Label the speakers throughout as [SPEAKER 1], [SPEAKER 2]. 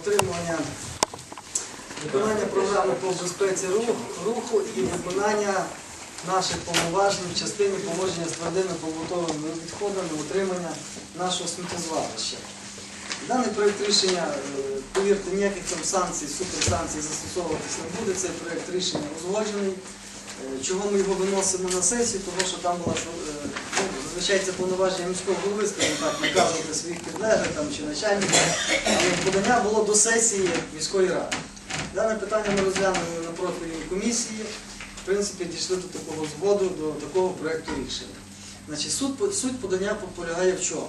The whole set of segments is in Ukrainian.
[SPEAKER 1] Отримання виконання програми по безпеці руху, і виконання наших повноважень в частині поводження з твердими побутовими відходами, утримання нашого сміттєзвалища. Даний проєкт рішення, е, повірте, ніяких там санкцій, суперсанкцій застосовуватись не буде. Цей проєкт рішення узгоджений. Е, Чого ми його виносимо на сесію? Тому що там була е, зазвичай це повноваження міського голови, скажімо так, наказувати своїх підлеглих там, чи начальників. Але подання було до сесії міської ради. Дане питання ми розглянули на профільній комісії. В принципі, дійшли до такого згоду, до такого проєкту рішення. Значить, суть, суть подання полягає в чому?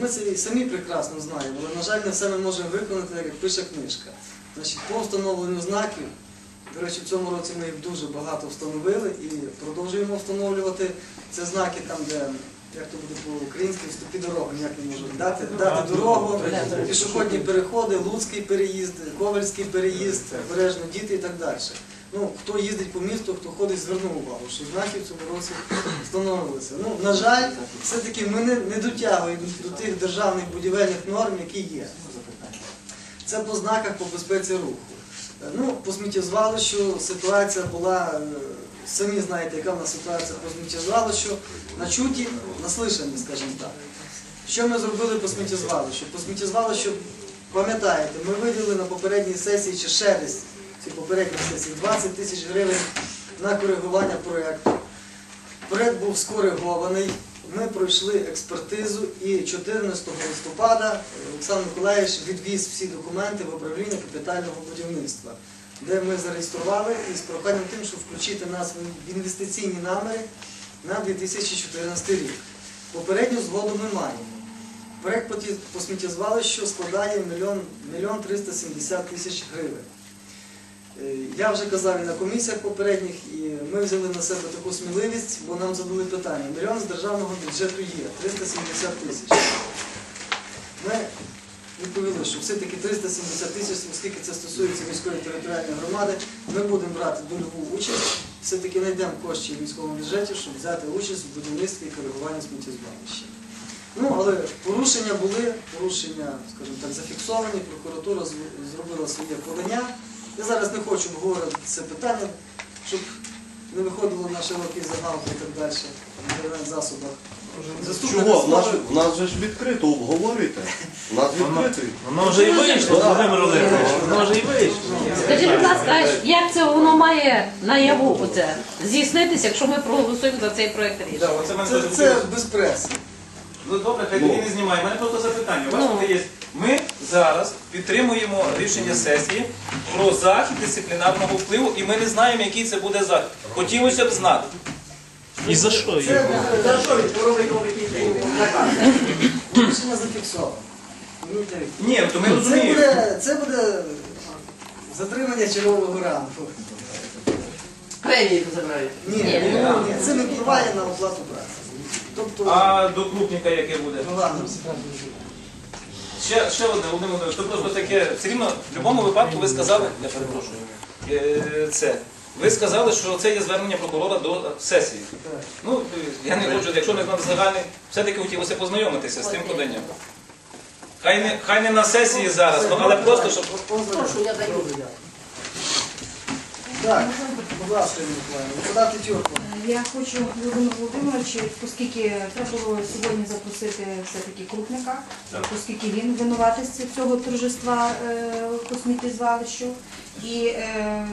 [SPEAKER 1] Ми це і самі прекрасно знаємо, але, на жаль, не все ми можемо виконати, як пише книжка. Значить, по встановленню знаків, до речі, в цьому році ми їх дуже багато встановили і продовжуємо встановлювати. Це знаки там, де, як то буде по-українськи, вступі дороги, ніяк не можу дати, дати дорогу, пішохідні переходи, Луцький переїзд, Ковальський переїзд, обережно діти і так далі. Ну, хто їздить по місту, хто ходить, звернув увагу, що знаки в цьому році встановилися. Ну, на жаль, все-таки ми не, не дотягуємо до тих державних будівельних норм, які є. Це по знаках по безпеці руху. Е, Ну, по сміттєзвалищу ситуація була, е, самі знаєте, яка в нас ситуація по сміттєзвалищу, на чуті, наслишані, скажімо так. Що ми зробили по сміттєзвалищу? По сміттєзвалищу, пам'ятаєте, ми виділили на попередній сесії чи ще десь ці попередні сесії 20 тисяч гривень на коригування проєкту. Проєкт був скоригований. Ми пройшли експертизу і 14 листопада Олександр Миколаївич відвіз всі документи в управління капітального будівництва, де ми зареєстрували із проханням тим, щоб включити нас в інвестиційні наміри на 2014 рік. Попередню згоду ми маємо. Проєкт по сміттєзвалищу складає мільйон, мільйон 370 тисяч гривень. Е, Я вже казав і на комісіях попередніх, і ми взяли на себе таку сміливість, бо нам задали питання. Мільйон з державного бюджету є, 370 тисяч. Ми відповіли, що все-таки 370 тисяч, оскільки це стосується міської територіальної громади, ми будемо брати дольову участь, все-таки знайдемо коштів в міському бюджеті, щоб взяти участь в будівництві і коригуванні сміттєзвалища. Ну, але порушення були, порушення, скажімо так, зафіксовані, прокуратура зробила своє подання. Я зараз не хочу обговорювати це питання, щоб не виходило на широкий загал і так далі в інтернет-засобах.
[SPEAKER 2] Чого? В нас,
[SPEAKER 1] основи-
[SPEAKER 2] в нас же ж відкрито, обговорюйте. У нас відкритий.
[SPEAKER 3] Воно вже і вийшло, Володимир Володимирович, воно вже і вийшло.
[SPEAKER 4] Скажіть, будь ласка, як це воно має наяву оце здійснитися, якщо ми проголосуємо за цей проект рішення?
[SPEAKER 3] Да, оце мене
[SPEAKER 1] Це,
[SPEAKER 3] дуже
[SPEAKER 1] це
[SPEAKER 3] хотілося.
[SPEAKER 1] без преси.
[SPEAKER 3] Ну добре, хай тоді не знімає. У мене просто запитання. У вас
[SPEAKER 4] Ну.
[SPEAKER 3] тут є. Ми зараз підтримуємо рішення сесії про захід дисциплінарного впливу, і ми не знаємо, який це буде захід. Хотілося б знати.
[SPEAKER 5] І за що
[SPEAKER 1] Це
[SPEAKER 5] його?
[SPEAKER 1] буде порушення зафіксовано. Ні, Давид.
[SPEAKER 3] Ні, то ми
[SPEAKER 1] Це
[SPEAKER 3] розуміємо.
[SPEAKER 1] буде, це буде затримання чергового ранку.
[SPEAKER 6] Премії позабирають.
[SPEAKER 1] Ні, ні, ні, це не впливає на оплату праці. Тобто,
[SPEAKER 3] А до крупника яке буде?
[SPEAKER 1] ну ладно.
[SPEAKER 3] Ще, ще одне, Володимир Володимирович, то просто таке, все рівно, в будь-якому випадку ви сказали, я перепрошую, е, це. Ви сказали, що це є звернення прокурора до сесії. Ну, е, я не хочу, якщо не знати загальний, все-таки хотілося познайомитися з тим поданням. Хай не, хай не на сесії зараз, ну, але просто, щоб
[SPEAKER 6] Прошу, я даю.
[SPEAKER 1] Так, будь ласка, Миколаївна, подати тюрку.
[SPEAKER 7] Я хочу, Володимир Володимирович, оскільки треба було сьогодні запросити все-таки крупника, оскільки він винуватець цього торжества е, по сміттєзвалищу. І е,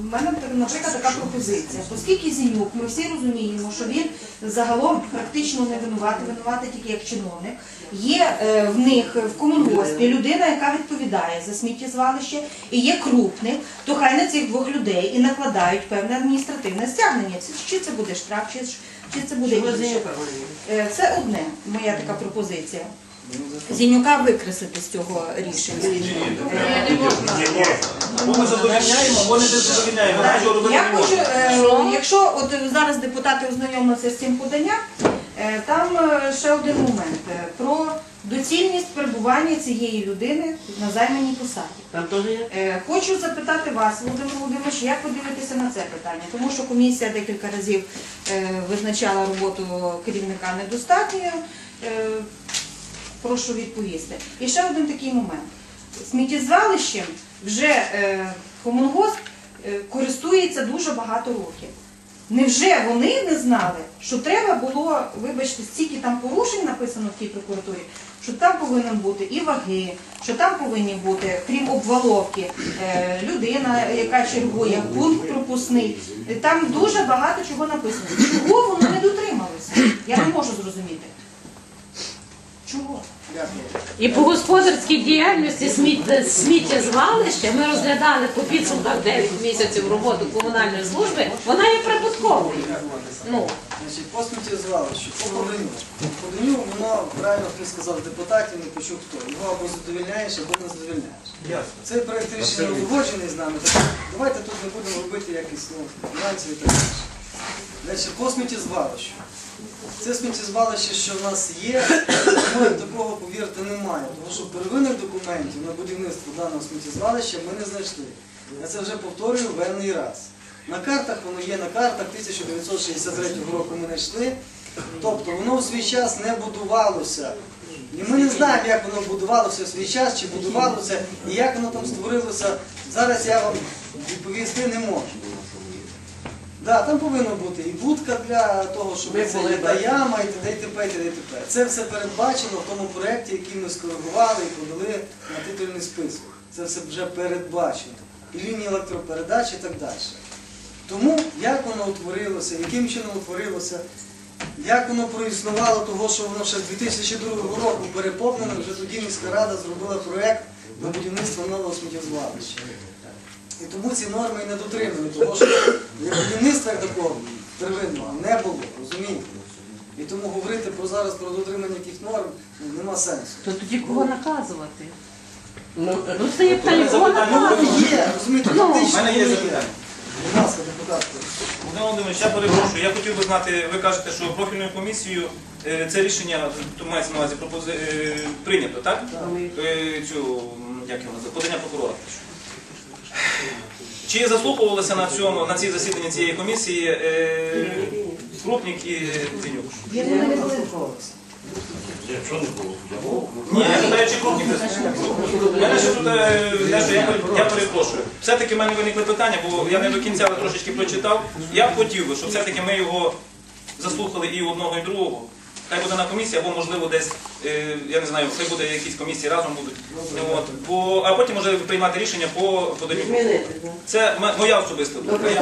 [SPEAKER 7] в мене, наприклад, така пропозиція. Оскільки Зінюк, ми всі розуміємо, що він загалом практично не винуватий, винуватий тільки як чиновник. Є е, в них в комунгоспі людина, яка відповідає за сміттєзвалище, і є крупник, то хай на цих двох людей і накладають певне адміністративне стягнення. Чи це буде штраф, чи, чи це буде інше. Е, Це одне, моя така пропозиція. Зінюка викреслити з цього рішення.
[SPEAKER 3] Або ми задовольняємо, або не задовольняємо.
[SPEAKER 7] так,
[SPEAKER 3] Нічого робити
[SPEAKER 7] Я
[SPEAKER 3] не
[SPEAKER 7] хочу,
[SPEAKER 3] можемо.
[SPEAKER 7] е, якщо от зараз депутати ознайомилися з цим поданням, е, там е, ще один момент е, про доцільність перебування цієї людини на займаній посаді.
[SPEAKER 6] Там теж є?
[SPEAKER 7] Е, Хочу запитати вас, Володимир Володимирович, як ви дивитеся на це питання? Тому що комісія декілька разів е, визначала роботу керівника недостатньою. Е, Прошу відповісти. І ще один такий момент. сміттєзвалищем вже е, е, користується дуже багато років. Невже вони не знали, що треба було, вибачте, стільки там порушень написано в тій прокуратурі, що там повинен бути і ваги, що там повинні бути, крім обваловки, е, людина, яка чергує, пункт пропускний. Там дуже багато чого написано. Чого вони не дотрималися? Я не можу зрозуміти. Чого?
[SPEAKER 4] І по господарській діяльності сміття- сміттєзвалища ми розглядали по підсумках 9 місяців роботи комунальної служби, вона є прибутковою. Ну,
[SPEAKER 1] Значить, по сміттєзвалищу, по поданню. По поданню воно, правильно хтось сказав, депутатів не почув хто. Його або задовільняєш, або не задовільняєш. Цей проект рішення узгоджений з нами, так давайте тут не будемо робити якісь ну, нюансів і так далі. Значить, по сміттєзвалищу. Це сміттєзвалище, що в нас є, такого, повірте, немає. Тому що первинних документів на будівництво даного сміттєзвалища ми не знайшли. Я це вже повторюю венний раз. На картах воно є, на картах 1963 року ми знайшли. Тобто воно в свій час не будувалося. І ми не знаємо, як воно будувалося в свій час, чи будувалося, і як воно там створилося. Зараз я вам відповісти не можу. Да, там повинна бути і будка для того, щоб це є та яма, і т.д. і т.п. і т.д. і т.п. Це все передбачено в тому проєкті, який ми скоригували і подали на титульний список. Це все вже передбачено. І лінії електропередач і так далі. Тому як воно утворилося, яким чином утворилося, як воно проіснувало того, що воно ще з 2002 року переповнено, вже тоді міська рада зробила проєкт на будівництво нового сміттєзвалища. І тому ці норми і не дотримані, тому що для будівництва як такого первинного не було, розумієте? І тому говорити про зараз про дотримання яких норм ну, нема сенсу.
[SPEAKER 4] то тоді кого наказувати? Ну, це є питання, кого
[SPEAKER 1] Ну,
[SPEAKER 4] наказувати?
[SPEAKER 1] є, розумієте,
[SPEAKER 4] Ну,
[SPEAKER 3] У
[SPEAKER 1] фактично
[SPEAKER 3] мене є запитання.
[SPEAKER 1] Будь ласка, депутат.
[SPEAKER 3] Володимир Володимирович, я перепрошую. Я хотів би знати, ви кажете, що профільною комісією е, це рішення то мається на увазі пропози... е, прийнято, так? Е, Цю м, як його називають, подання прокурора. Чи заслуховувалися на цьому на цій засіданні цієї комісії е, Крупник і?
[SPEAKER 1] Є вони не дослуховувалися.
[SPEAKER 3] Ні, я питаю, чи Крупник. Мене ще тут е, дещо, я, я перепрошую. Все-таки в мене виникли питання, бо я не до кінця але трошечки прочитав. Я б хотів би, щоб все-таки ми його заслухали і одного, і другого. Хай буде на комісії, або можливо десь, е, я не знаю, хай буде якісь комісії разом будуть. От, бо, а потім може приймати рішення по поданню. Це м- моя особиста думка. Я-.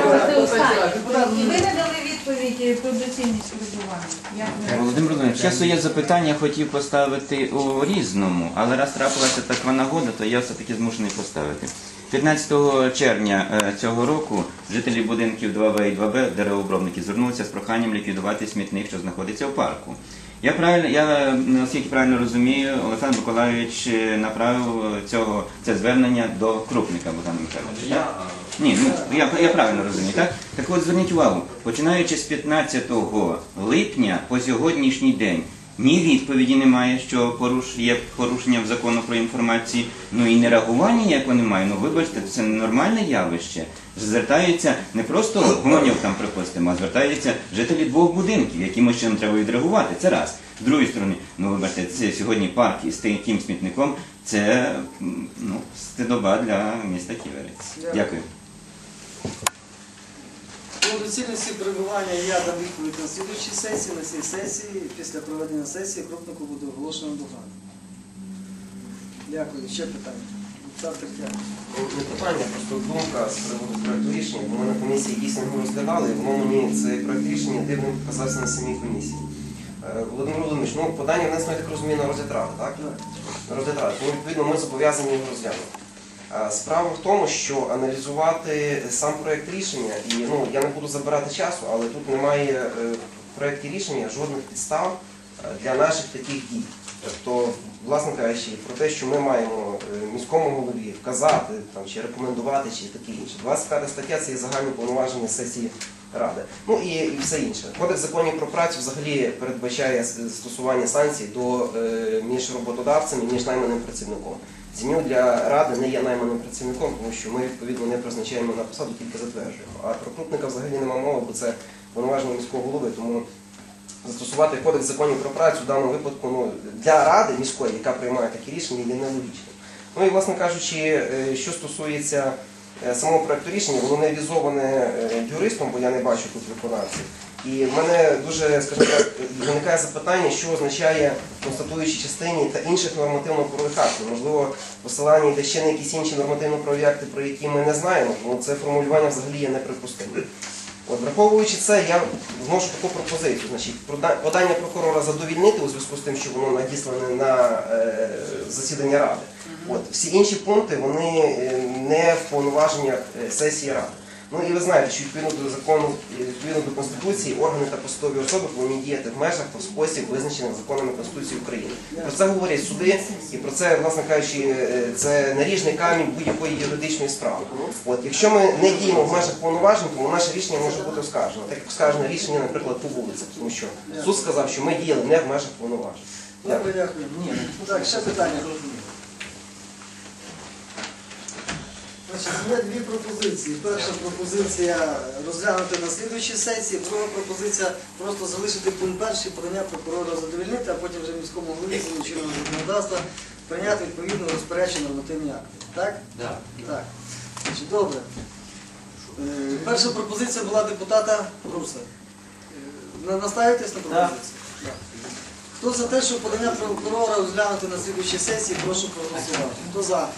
[SPEAKER 7] І ви не дали відповідь про доцільність коригування. Як ви-
[SPEAKER 6] Володимир Володимирович, я своє запитання хотів поставити у різному, але раз трапилася така нагода, то я все-таки змушений поставити. 15 червня е, цього року жителі будинків 2В і 2Б, деревообробники, звернулися з проханням ліквідувати смітник, що знаходиться в парку. Я правильно, я наскільки правильно розумію, Олександр Миколайович е, направив цього це звернення до крупника Богдана Михайловича. так? Ні, ну я, я правильно розумію, так? Так от зверніть увагу, починаючи з 15 липня по сьогоднішній день ні відповіді немає, що поруш, є порушення в закону про інформацію, ну і не реагування ніякого немає. Ну вибачте, це нормальне явище. Звертаються не просто гонів там припустимо, а звертаються жителі двох будинків, якимось чином треба відреагувати. Це раз. З другої сторони, ну вибачте, це сьогодні парк із таким смітником, це ну, стидоба для міста Ківерець. Дякую.
[SPEAKER 1] По доцільності перебування я дам відповідь на слідуючій сесії, на цій сесії, після проведення сесії крупнику буде оголошено доган. Дякую. Ще питання. Депутат Тетяна.
[SPEAKER 8] Не питання, просто думка з приводу проекту рішення, бо ми на комісії дійсно його розглядали, і воно мені цей проект рішення дивним показався на самій комісії. Е, Володимир Володимирович, ну подання внесено, я так розумію, на розгляд ради, так? На розгляд ради. Тому відповідно ми зобов'язані його розглянути. Е, Справа в тому, що аналізувати сам проект рішення, і ну я не буду забирати часу, але тут немає е, в проекті рішення жодних підстав е, для наших таких дій. Тобто, власне кажучи, про те, що ми маємо міському голові вказати там, чи рекомендувати, чи таке інше. 25 стаття це є загальні повноваження сесії Ради. Ну і, і все інше. Кодекс законів про працю взагалі передбачає с- застосування санкцій до між роботодавцем і між найманим працівником. Змін для ради не є найманим працівником, тому що ми відповідно не призначаємо на посаду, тільки затверджуємо. А про крупника взагалі нема мови, бо це повноваження міського голови. Тому застосувати кодекс законів про працю в даному випадку ну, для ради міської, яка приймає такі рішення, є нелогічним. Ну і власне кажучи, е, що стосується е, самого проекту рішення, воно не візоване е, юристом, бо я не бачу тут виконавців. І в мене дуже, скажімо так, виникає запитання, що означає в констатуючій частині та інших нормативно-правових актів. Можливо, посилання йде ще на якісь інші нормативно-правові акти, про які ми не знаємо, тому це формулювання взагалі є неприпустимим. От, враховуючи це, я вношу таку пропозицію. Значить, подання прокурора задовільнити у зв'язку з тим, що воно надіслане на е, засідання ради. От, всі інші пункти вони е, не в повноваженнях е, сесії ради. Ну і ви знаєте, що відповідно до закону, відповідно до Конституції, органи та посадові особи повинні діяти в межах та в спосіб, визначених законами Конституції України. Про це говорять суди, і про це, власне кажучи, е, це наріжний камінь будь-якої юридичної справи. От, якщо ми не діємо в межах повноважень, то наше рішення може бути оскаржено. Так як оскаржено рішення, наприклад, по вулицях, тому що суд сказав, що ми діяли не в межах повноважень.
[SPEAKER 1] Дякую. Так, ще питання. Значить, є дві пропозиції. Перша пропозиція розглянути на слідуючій сесії, друга пропозиція просто залишити пункт перший, подання прокурора задовільнити, а потім вже міському голові чинного законодавства прийняти відповідно розпорядчі нормативні акти. Так? Так. Так. Значить, добре. Е, Перша пропозиція була депутата Руса. Е, на- Настаєтесь на пропозицію? Так. Хто за те, щоб подання прокурора розглянути на слідуючій сесії, прошу проголосувати. Хто за?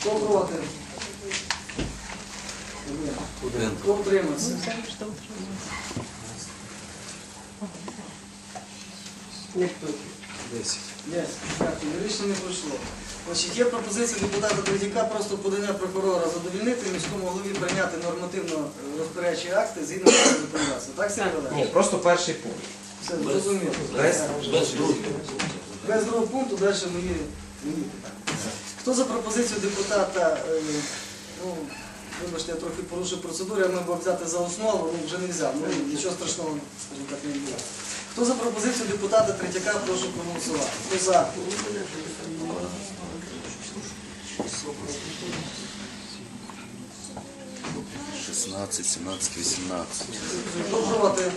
[SPEAKER 1] Хто проти? Хто утримався? Десять. Дякую. Рішення не пройшло. Значить, є пропозиція депутата Третяка просто подання прокурора задовільнити міському голові прийняти нормативно розпорядчі акти згідно з законодавством. Так, Сергій
[SPEAKER 8] Ні, просто перший пункт.
[SPEAKER 1] Все, зрозуміло.
[SPEAKER 8] Без-
[SPEAKER 1] Без другого пункту далі мої, мої питання. Хто за пропозицію депутата, е, ну, вибачте, я трохи порушив процедуру, я мав би взяти за основу, ну вже не взяв, ну нічого страшного, скажімо так, не було. Хто за пропозицію депутата Третяка, прошу проголосувати. Хто за?
[SPEAKER 2] Шістнадцять, сімнадцять, вісімнадцять.
[SPEAKER 1] Хто проти?